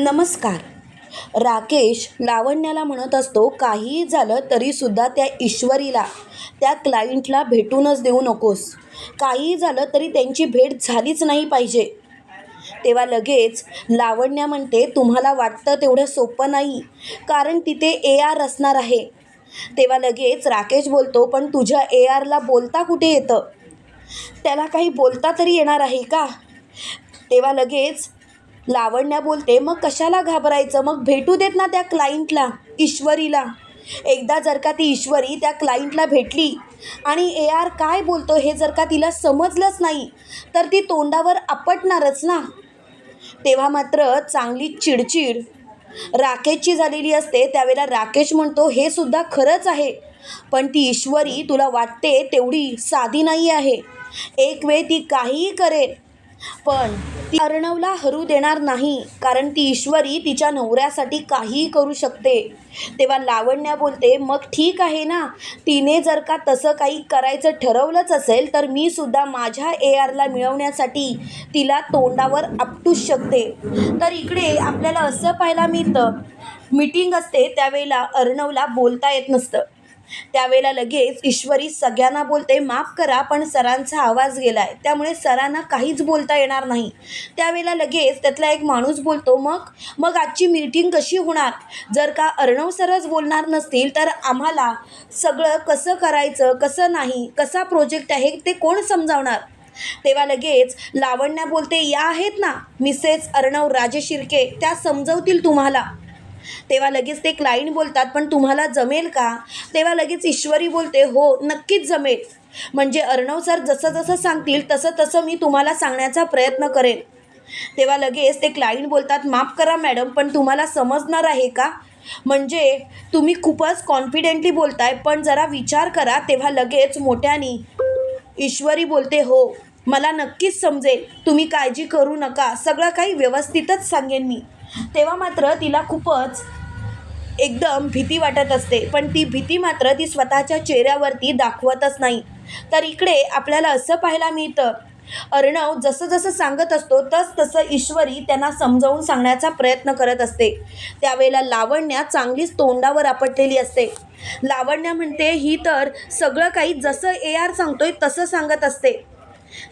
नमस्कार. राकेश लावण्याला म्हणत असतो काहीही झालं तरीसुद्धा त्या ईश्वरीला त्या क्लायंटला भेटूनच देऊ नकोस. काहीही झालं तरी त्यांची भेट झालीच नाही पाहिजे. तेव्हा लगेच लावण्या म्हणते तुम्हाला वाटतं तेवढं सोपं नाही कारण तिथे ए आर असणार आहे. तेव्हा लगेच राकेश बोलतो पण तुझ्या ए आरला बोलता कुठे येतं? त्याला काही बोलता तरी येणार आहे का? तेव्हा लगेच लावण्या बोलते मग कशाला घाबरायचं? मग भेटू देत ना त्या क्लायंटला ईश्वरीला. एकदा जर का ती ईश्वरी त्या क्लायंटला भेटली आणि ए आर काय बोलतो हे जर का तिला समजलंच नाही तर ती तोंडावर आपटणारच ना. तेव्हा मात्र चांगली चिडचिड राकेशची झालेली असते. त्यावेळेला राकेश म्हणतो हे सुद्धा खरंच आहे पण ती ईश्वरी तुला वाटते तेवढी साधी नाही आहे. एक वेळ ती काहीही करेल पण ती अर्णवला हरू देणार नाही कारण ती ईश्वरी तिच्या नवऱ्यासाठी काहीही करू शकते. तेव्हा लावण्या बोलते मग ठीक आहे ना तिने जर का तसं काही करायचं ठरवलंच असेल तर मी सुद्धा माझ्या ए आरला मिळवण्यासाठी तिला तोंडावर आपटूच शकते. तर इकडे आपल्याला असं पाहायला मिळतं. मीटिंग असते त्यावेळेला अर्णवला बोलता येत नसतं. त्यावेळेला लगेच ईश्वरी सगळ्यांना बोलते माफ करा पण सरांचा आवाज गेला आहे त्यामुळे सरांना काहीच बोलता येणार नाही. त्यावेळेला लगेच त्यातला एक माणूस बोलतो मग मग आजची मीटिंग कशी होणार? जर का अर्णव सरच बोलणार नसतील तर आम्हाला सगळं कसं करायचं कसं नाही कसा प्रोजेक्ट आहे ते कोण समजावणार? तेव्हा लगेच लावण्या बोलते या आहेत ना मिसेस अर्णव राजे शिर्के त्या समजवतील तुम्हाला. तेव्हा लगेच ते क्लायंट बोलतात पण तुम्हाला जमेल का? तेव्हा लगेच ईश्वरी बोलते हो नक्कीच जमेल. म्हणजे अर्णव सर जसं जसं सांगतील तसं तसं मी तुम्हाला सांगण्याचा प्रयत्न करेन. तेव्हा लगेच ते क्लायंट बोलतात माफ करा मॅडम पण तुम्हाला समजणार आहे का? म्हणजे तुम्ही खूपच कॉन्फिडेंटली बोलताय पण जरा विचार करा. तेव्हा लगेच मोठ्यानी ईश्वरी बोलते हो मला नक्कीच समजेल. तुम्ही काळजी करू नका. सगळं काही व्यवस्थितच सांगेन मी. तेव्हा मात्र तिला खूपच एकदम भीती वाटत असते. पण ती भीती मात्र ती स्वतःच्या चेहऱ्यावरती दाखवतच नाही. तर इकडे आपल्याला असं पाहायला मिळतं अर्णव जसं जसं सांगत असतो तस तसं ईश्वरी त्यांना समजावून सांगण्याचा प्रयत्न करत असते. त्यावेळेला लावण्या चांगलीच तोंडावर आपटलेली असते. लावण्या म्हणते ही तर सगळं काही जसं ए आर सांगतोय तसं सांगत असते.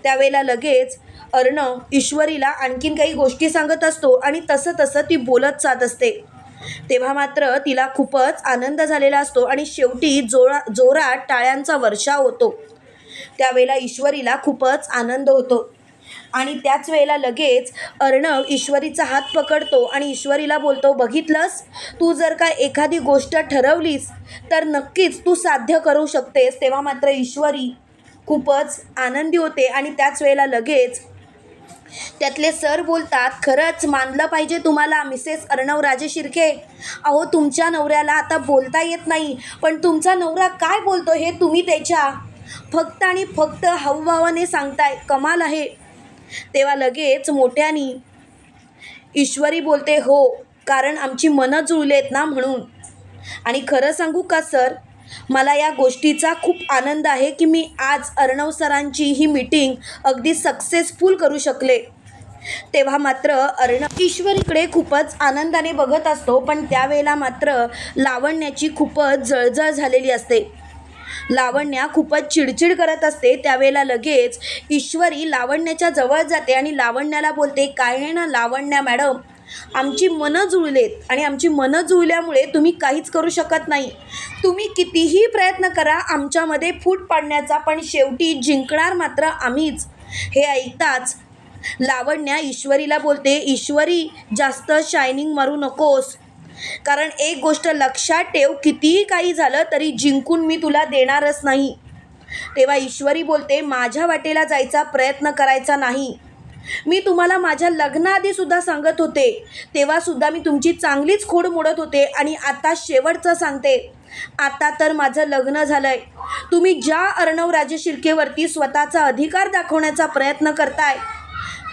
त्यावेळेला लगेच अर्णव ईश्वरीला आणखीन काही गोष्टी सांगत असतो आणि तसं तसं ती बोलत जात असते. तेव्हा मात्र तिला खूपच आनंद झालेला असतो आणि शेवटी जोरा जोरात टाळ्यांचा वर्षा होतो. त्यावेळेला ईश्वरीला खूपच आनंद होतो. आणि त्याच वेळेला लगेच अर्णव ईश्वरीचा हात पकडतो आणि ईश्वरीला बोलतो बघितलंस? तू जर का एखादी गोष्ट ठरवलीस तर नक्कीच तू साध्य करू शकतेस. तेव्हा मात्र ईश्वरी खूपच आनंदी होते आणि त्याच वेळेला लगेच त्यातले सर बोलतात खरंच मानलं पाहिजे तुम्हाला मिसेस अर्णव राजे शिर्के. अहो तुमच्या नवऱ्याला आता बोलता येत नाही पण तुमचा नवरा काय बोलतो हे तुम्ही त्याच्या फक्त आणि फक्त हावभावाने सांगताय. कमाल आहे. तेव्हा लगेच मोठ्यानी ईश्वरी बोलते हो कारण आमची मनं जुळलेत ना म्हणून. आणि खरं सांगू का सर? मला या गोष्टीचा खूप आनंद आहे की मी आज अर्णव सरांची ही मीटिंग अगदी सक्सेसफुल करू शकले. तेव्हा मात्र अर्णव ईश्वरीकडे खूपच आनंदाने बघत असतो पण त्यावेळेला मात्र लावण्याची खूपच जळजळ झालेली असते. लावण्या खूपच चिडचिड करत असते त्यावेळेला लगेच ईश्वरी लावण्याच्या जवळ जाते आणि लावण्याला बोलते काय आहे ना लावण्या मॅडम? आमची मनं जुळलेत आणि आमची मनं जुळल्यामुळे तुम्ही काहीच करू शकत नाही. तुम्ही कितीही प्रयत्न करा आमच्यामध्ये फूट पाडण्याचा पण शेवटी जिंकणार मात्र आम्हीच. हे ऐकताच लावण्या ईश्वरीला बोलते ईश्वरी जास्त शायनिंग मारू नकोस. कारण एक गोष्ट लक्षात ठेव कितीही काही झालं तरी जिंकून मी तुला देणारच नाही. तेव्हा ईश्वरी बोलते माझ्या वाटेला जायचा प्रयत्न करायचा नाही. मी तुम्हाला माझ्या लग्नाआधीसुद्धा सांगत होते. तेव्हासुद्धा मी तुमची चांगलीच खोड मोडत होते आणि आता शेवटचं सांगते. आता तर माझं लग्न झालं आहे तुम्ही ज्या अर्णव राजे शिर्केवरती स्वतःचा अधिकार दाखवण्याचा प्रयत्न करताय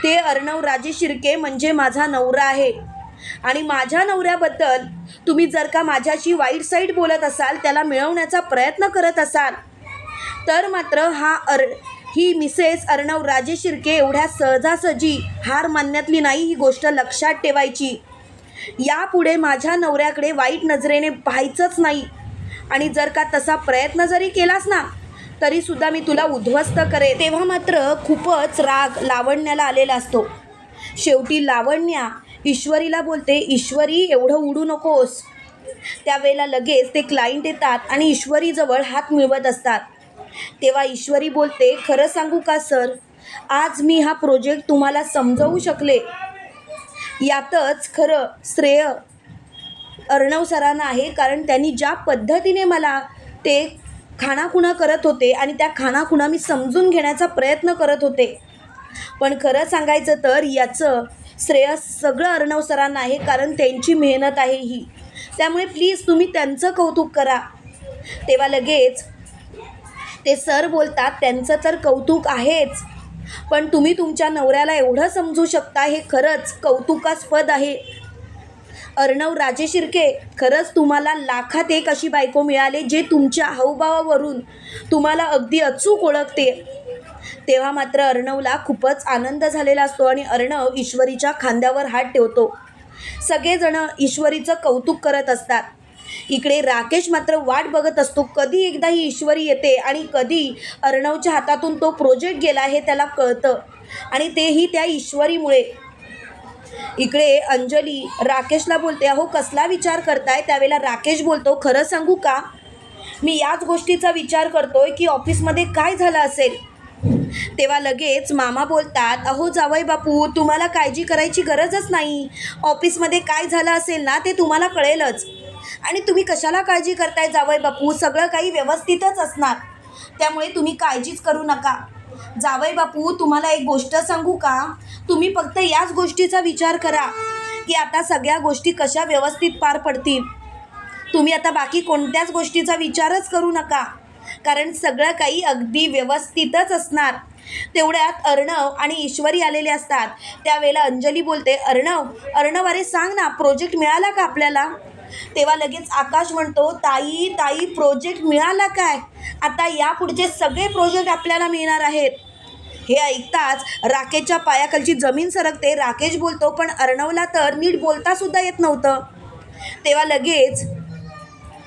ते अर्णव राजे शिर्के म्हणजे माझा नवरा आहे. आणि माझ्या नवऱ्याबद्दल तुम्ही जर का माझ्याशी वाईट साईड बोलत असाल त्याला मिळवण्याचा प्रयत्न करत असाल तर मात्र हा अर ही मिसेस अर्णव राजे शिर्के एवढ्या सहजासहजी हार मानण्यातली नाही ही गोष्ट लक्षात ठेवायची. यापुढे माझ्या नवऱ्याकडे वाईट नजरेने पाहायचंच नाही. आणि जर का तसा प्रयत्न जरी केलास ना तरी सुद्धा मी तुला उद्ध्वस्त करेन. तेव्हा मात्र खूपच राग लावण्याला आलेला असतो. शेवटी लावण्या ईश्वरीला बोलते ईश्वरी एवढं उडू नकोस. त्यावेळेला लगेच ते क्लायंट येतात आणि ईश्वरीजवळ हात मिळवत असतात. तेव्हा ईश्वरी बोलते खरं सांगू का सर? आज मी हा प्रोजेक्ट तुम्हाला समजवू शकले. यातच खरं श्रेय अर्णव सरांना आहे कारण त्यांनी ज्या पद्धतीने मला ते खाणाखुणा करत होते आणि त्या खाणाखुणा मी समजून घेण्याचा प्रयत्न करत होते. पण खरं सांगायचं तर याचं श्रेय सगळं अर्णव सरांना आहे कारण त्यांची मेहनत आहे ही. त्यामुळे प्लीज तुम्ही त्यांचं कौतुक करा. तेव्हा लगेच ते सर बोलतात त्यांचं तर कौतुक आहेच. पण तुम्ही तुमच्या नवऱ्याला एवढं समजू शकता हे खरंच कौतुकास्पद आहे. अर्णव राजे शिर्के खरंच तुम्हाला लाखात एक अशी बायको मिळाली जे तुमच्या हावभावावरून तुम्हाला अगदी अचूक ओळखते. तेव्हा मात्र अर्णवला खूपच आनंद झालेला असतो आणि अर्णव ईश्वरीच्या खांद्यावर हात ठेवतो. सगळेजण ईश्वरीचं कौतुक करत असतात. इकडे राकेश मात्र वाट बघत असतो. कधी एकदा ही ईश्वरी येते आणि कधी अर्णवच्या हातातून तो प्रोजेक्ट गेला हे त्याला कळतं. आणि तेही त्या ईश्वरीमुळे. इकडे अंजली राकेशला बोलते अहो कसला विचार करताय? त्यावेळेला राकेश बोलतो खरं सांगू का? मी याच गोष्टीचा विचार करतोय की ऑफिसमध्ये काय झालं असेल? तेव्हा लगेच मामा बोलतात अहो जावई बापू तुम्हाला काळजी करायची गरजच नाही. ऑफिसमध्ये काय झालं असेल ना ते तुम्हाला कळेलच. आणि तुम्ही कशाला काळजी करताय जावई बापू? सगळं काही व्यवस्थितच असणार. त्यामुळे तुम्ही काळजीच करू नका. जावई बापू तुम्हाला एक गोष्ट सांगू का? तुम्ही फक्त याच गोष्टीचा विचार करा की आता सगळ्या गोष्टी कशा व्यवस्थित पार पडतील. तुम्ही आता बाकी कोणत्याच गोष्टीचा विचारच करू नका कारण सगळं काही अगदी व्यवस्थितच असणार. तेवढ्यात अर्णव आणि ईश्वरी आलेले असतात. त्यावेळेला अंजली बोलते अर्णव अर्णव अरे सांग ना प्रोजेक्ट मिळाला का आपल्याला? तेव्हा लगेच आकाश म्हणतो ताई ताई प्रोजेक्ट मिळाला काय? आता यापुढचे सगळे प्रोजेक्ट आपल्याला मिळणार आहेत. हे ऐकताच राकेशच्या पायाखालची जमीन सरकते. राकेश बोलतो पण अर्णवला तर नीट बोलता सुद्धा येत नव्हतं. तेव्हा लगेच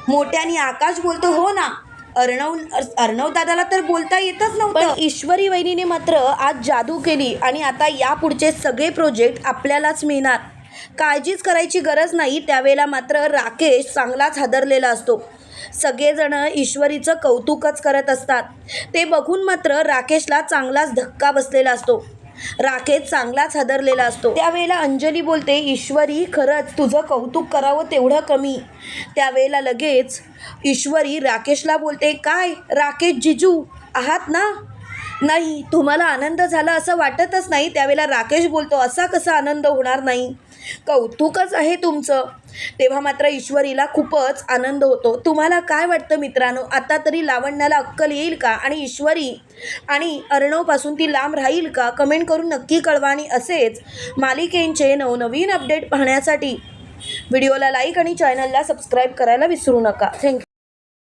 मोठ्याने आकाश बोलतो हो ना अर्णव अर्णव दादाला तर बोलता येतच नव्हतं. ईश्वरी वहिनीने मात्र आज जादू केली आणि आता यापुढचे सगळे प्रोजेक्ट आपल्यालाच मिळणार. काळजीच करायची गरज नाही त्यावेळेला मात्र राकेश चांगलाच हादरलेला असतो. सगळेजण ईश्वरीचं कौतुकच करत असतात. ते बघून मात्र राकेशला चांगलाच धक्का बसलेला असतो. राकेश चांगलाच हादरलेला असतो. त्यावेळेला अंजली बोलते ईश्वरी खरंच तुझं कौतुक करावं तेवढं कमी. त्यावेळेला लगेच ईश्वरी राकेशला बोलते काय राकेश जिजू आहात ना? नाही तुम्हाला आनंद झाला असं वाटतच नाही. त्यावेळेला राकेश बोलतो असा कसा आनंद होणार नाही? कौतुकच आहे तुमचं. तेव्हा मात्र ईश्वरीला खूपच आनंद होतो. तुम्हाला काय वाटतं मित्रांनो? आता तरी लावण्याला अक्कल येईल का? आणि ईश्वरी आणि अर्णवपासून ती लांब राहील का? कमेंट करून नक्की कळवा आणि असेच मालिकेंचे नवनवीन अपडेट पाहण्यासाठी. व्हिडिओला लाईक आणि चॅनलला सबस्क्राईब करायला विसरू नका. थँक्यू